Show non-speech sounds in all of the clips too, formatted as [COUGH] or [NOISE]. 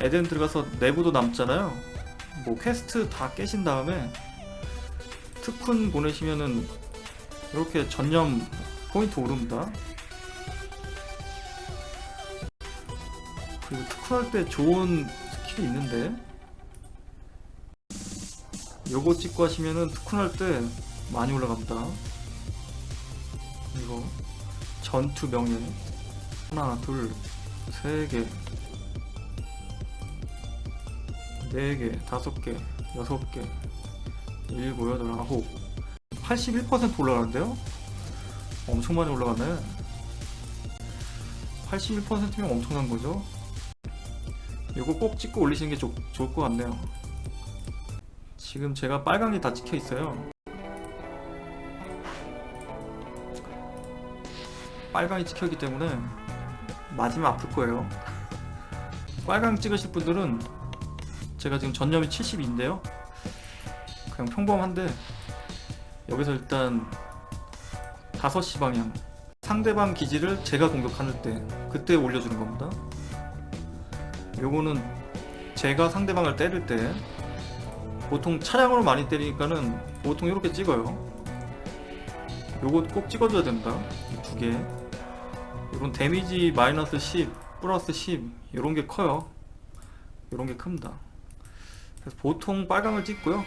에덴 들어가서 내부도 남잖아요. 뭐 퀘스트 다 깨신 다음에 특훈 보내시면은 이렇게 전념 포인트 오릅니다. 그리고 특훈할 때 좋은 스킬이 있는데 요거 찍고 하시면은 특훈할 때 많이 올라갑니다. 이거 전투 명예 하나 둘 세 개 네 개, 다섯 개, 여섯 개, 일곱, 여덟, 아홉. 81% 올라가는데요? 엄청 많이 올라가네. 81%면 엄청난 거죠? 이거 꼭 찍고 올리시는 게 좋, 좋을 것 같네요. 지금 제가 빨강이 다 찍혀 있어요. 빨강이 찍혀있기 때문에 맞으면 아플 거예요. [LAUGHS] 빨강 찍으실 분들은 제가 지금 전념이 72인데요. 그냥 평범한데 여기서 일단 5시 방향 상대방 기지를 제가 공격할 때 그때 올려주는 겁니다. 요거는 제가 상대방을 때릴 때 보통 차량으로 많이 때리니까는 보통 이렇게 찍어요. 요거 꼭 찍어줘야 된다. 두 개. 이런 데미지 마이너스 10 플러스 10 이런 게 커요. 이런 게 큽니다 그래서 보통 빨강을 찍고요.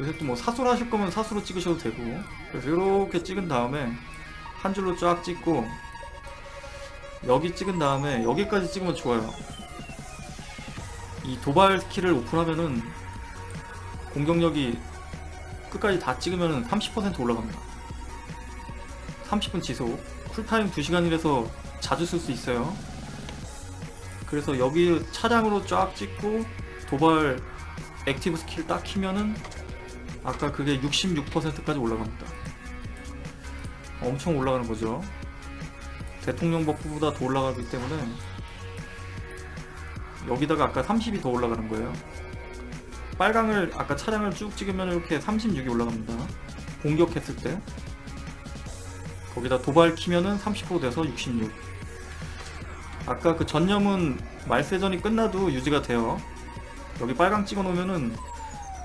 요새 또 뭐 사수로 하실 거면 사수로 찍으셔도 되고. 그래서 이렇게 찍은 다음에 한 줄로 쫙 찍고 여기 찍은 다음에 여기까지 찍으면 좋아요. 이 도발 스킬을 오픈하면은 공격력이 끝까지 다 찍으면 30% 올라갑니다. 30분 지속. 쿨타임 2시간이라서 자주 쓸 수 있어요. 그래서 여기 차량으로 쫙 찍고 도발 액티브 스킬 딱 키면은 아까 그게 66%까지 올라갑니다. 엄청 올라가는 거죠. 대통령 버프보다 더 올라가기 때문에 여기다가 아까 30이 더 올라가는 거예요. 빨강을 아까 차량을 쭉 찍으면 이렇게 36이 올라갑니다. 공격했을 때. 거기다 도발 키면은 30% 돼서 66 아까 그 전념은 말세전이 끝나도 유지가 돼요 여기 빨강 찍어 놓으면은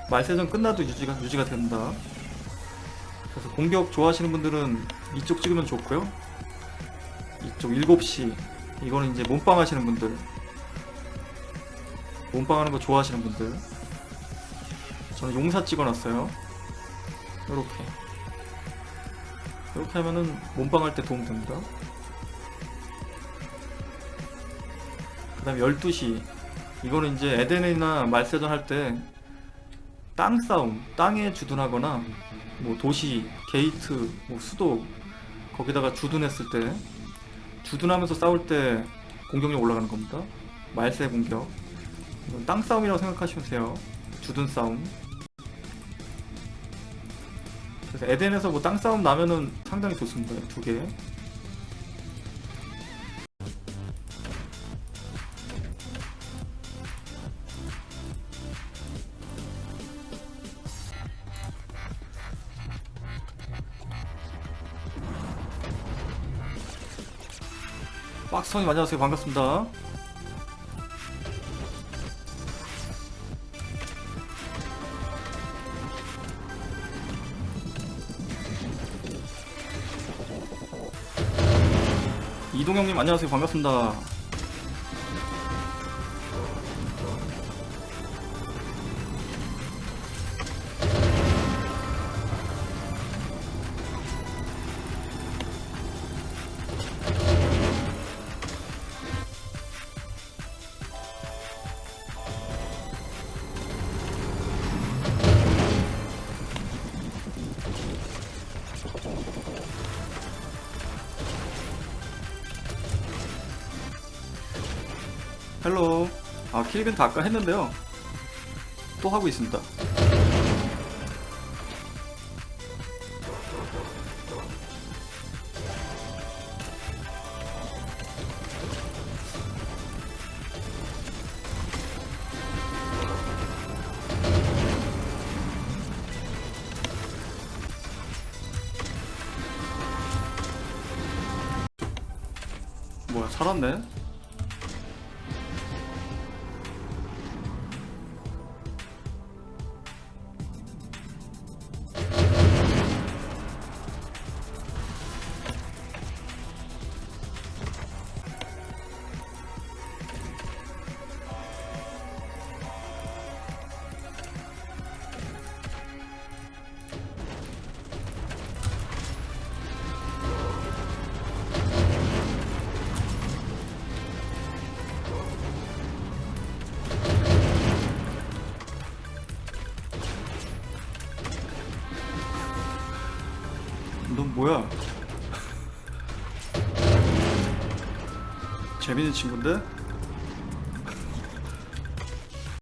말세전 끝나도 유지가 유지가 된다. 그래서 공격 좋아하시는 분들은 이쪽 찍으면 좋고요. 이쪽 7시 이거는 이제 몸빵 하시는 분들. 몸빵 하는 거 좋아하시는 분들. 저는 용사 찍어놨어요. 이렇게. 이렇게 하면은 몸빵 할 때 도움 됩니다. 그 다음에 12시 이거는 이제 에덴이나 말세전 할 때 땅 싸움, 땅에 주둔하거나 뭐 도시, 게이트, 뭐 수도 거기다가 주둔했을 때 주둔하면서 싸울 때 공격력 올라가는 겁니다. 말세 공격. 땅 싸움이라고 생각하시면 돼요. 주둔 싸움. 그래서 에덴에서 뭐 땅 싸움 나면은 상당히 좋습니다. 두 개. 박성님 안녕하세요. 반갑습니다. 이동형님 안녕하세요. 반갑습니다 헬로. 아 킬이벤트 아까 했는데요. 또 하고 있습니다. 뭐야 살았네 뭐야? 재밌는 친구인데?